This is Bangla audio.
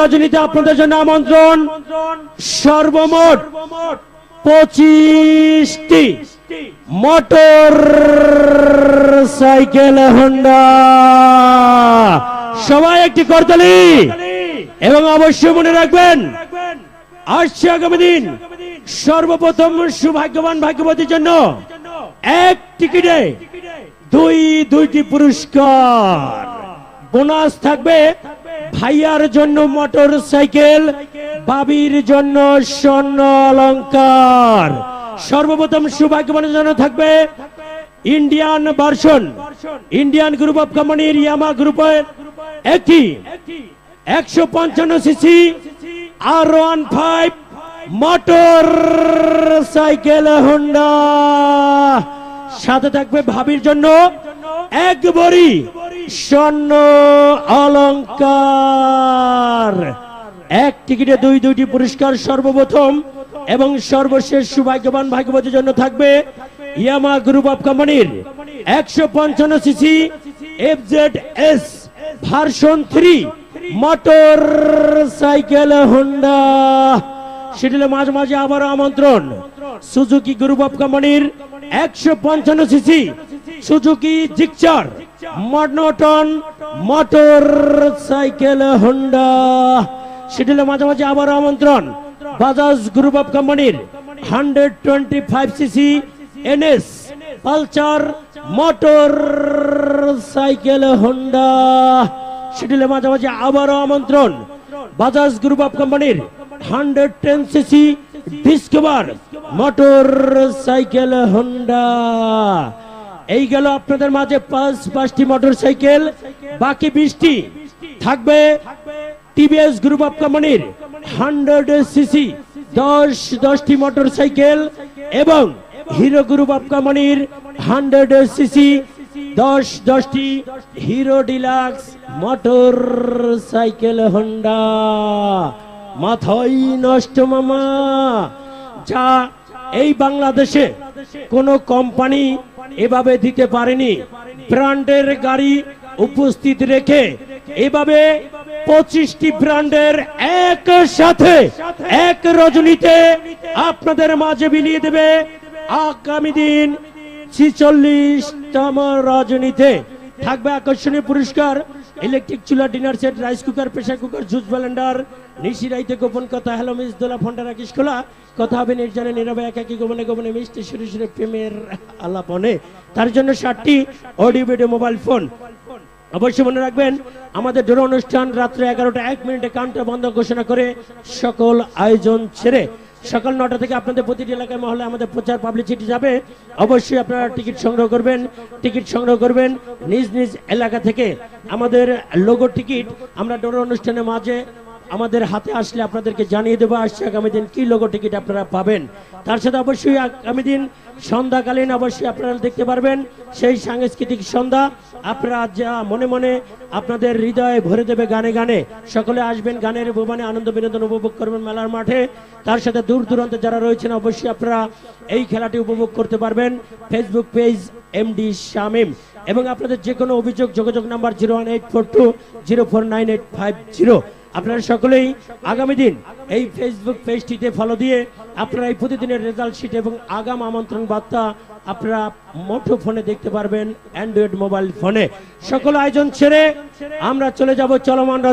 রজনীতে আপনাদের জন্য আমন্ত্রণ। সর্বমোট পঁচিশটি মোটর সাইকেল হোন্ডা। সবাই একটি করতালি। এবং অবশ্যই মনে রাখবেন, আসছে আগামী দিন সর্বপ্রথম সৌভাগ্যবান ভাগ্যবতীর জন্য এক টিকিটে দুই, দুইটি পুরস্কার। বোনাস থাকবে ভাইয়ার জন্য মোটর সাইকেল, বাবির জন্য স্বর্ণ অলংকার সর্বপ্রথম সৌভাগ্যবানের জন্য থাকবে Indian version Indian group of কোম্পানির ইয়ামা গ্রুপের একটি একশো পঞ্চান্ন সিসি আর one five motorcycle Honda সাথে থাকবে ভাবির জন্য এক বড়ি। স্বর্ণ অলঙ্কার। এক টিকিটে দুই দুইটি পুরস্কার সর্বপ্রথম এবং সর্বশেষ সুভাগ্যবান ভাগ্যবতীর জন্য থাকবে ইয়ামা গ্রুপ অফ কোম্পানির একশো পঞ্চান্ন CC F Z S version three motorcycle Honda. সেটিলে মাঝে মাঝে আবার আমন্ত্রণ। সুজুকি গ্রুপ অফ কোম্পানির একশো পঞ্চান্ন সিসি সুজুকি জিকচার। মনোটন মোটর, সাইকেল, হন্ডা। সেটিলে মাঝে মাঝে আবার আমন্ত্রণ। বাজাজ গ্রুপ অফ কোম্পানির hundred twenty five CC NS, Pulsar, motorcycle, Honda. সেটিলে মাঝামাঝি আবারও আমন্ত্রণ। বাজাজ গ্রুপ অফ কোম্পানির hundred ten CC Discover, motorcycle, Honda. এই গেল আপনাদের মাঝে পাঁচ পাঁচটি মোটর সাইকেল বাকি বিশটি থাকবে টিভিএস গ্রুপ অফ কোম্পানির হান্ড্রেড সিসি, দশ, দশটি মোটর সাইকেল এবং হিরো গ্রুপ অফ কোম্পানির হান্ড্রেড সিসি, দশ, দশটি Hero Deluxe motorcycle Honda মাথাই নষ্ট মামা। যা এই বাংলাদেশে কোন কোম্পানি এভাবে দিতে পারেনি। ব্র্যান্ডের গাড়ি উপস্থিত রেখে এভাবে পঁচিশটি ব্র্যান্ডের এক সাথে এক রজনীতে আপনাদের মাঝে বিলিয়ে দেবে আগামী দিন ছিচল্লিশতম রজনীতে। থাকবে আকর্ষণীয় পুরস্কার। ইলেকট্রিক চুলা dinner set rice cooker pressure cooker juice blender নিশি রাইতে গোপন কথা হ্যালো মিস দোলা ফন্ডা রাকেশ খোলা কথা হবে নির্জনে, নীরবে, একাকি, গোপনে গোপনে, মিষ্টি, সুরে সুরে, প্রেমের আলাপনে। তার জন্য ষাটটি অডিও ভিডিও মোবাইল ফোন অবশ্যই মনে রাখবেন, আমাদের ডোর অনুষ্ঠান রাত্রে এগারোটা এক মিনিটে কাউন্টার বন্ধ ঘোষণা করে সকল আয়োজন ছেড়ে সকাল নটা থেকে আপনাদের প্রতিটি এলাকায় মহলে আমাদের প্রচার পাবলিসিটি যাবে। অবশ্যই আপনারা টিকিট সংগ্রহ করবেন। টিকিট সংগ্রহ করবেন। নিজ নিজ এলাকা থেকে আমাদের লোগো টিকিট আমরা ডোর অনুষ্ঠানের মাঝে আমাদের হাতে আসলে আপনাদেরকে জানিয়ে দেবো, আসছে আগামী দিন কি লোগো টিকিট আপনারা পাবেন। তার সাথে অবশ্যই আগামী দিন সন্ধ্যাকালীন অবশ্যই আপনারা দেখতে পারবেন সেই সাংস্কৃতিক সন্ধ্যা। আপনারা যা মনে মনে আপনাদের হৃদয়ে ভরে দেবে গানে গানে। সকলে আসবেন গানের ভুবনে আনন্দ বিনোদন উপভোগ করবেন মেলার মাঠে। তার সাথে দূর দূরান্তে যারা রয়েছেন, অবশ্যই আপনারা এই খেলাটি উপভোগ করতে পারবেন। ফেসবুক পেজ এমডি শামিম এবং আপনাদের যে কোনো অভিযোগ, যোগাযোগ number zero one eight four two zero four nine eight five zero. আপনারা সকলেই আগামী দিন এই ফেসবুক পেজটিতে ফলো দিয়ে আপনারা এই প্রতিদিনের রেজাল্ট শিট এবং আগাম আমন্ত্রণ বার্তা আপনারা মোটো ফোনে দেখতে পারবেন অ্যান্ড্রয়েড মোবাইল ফোনে সকল আয়োজন ছেড়ে আমরা চলে যাব চলমান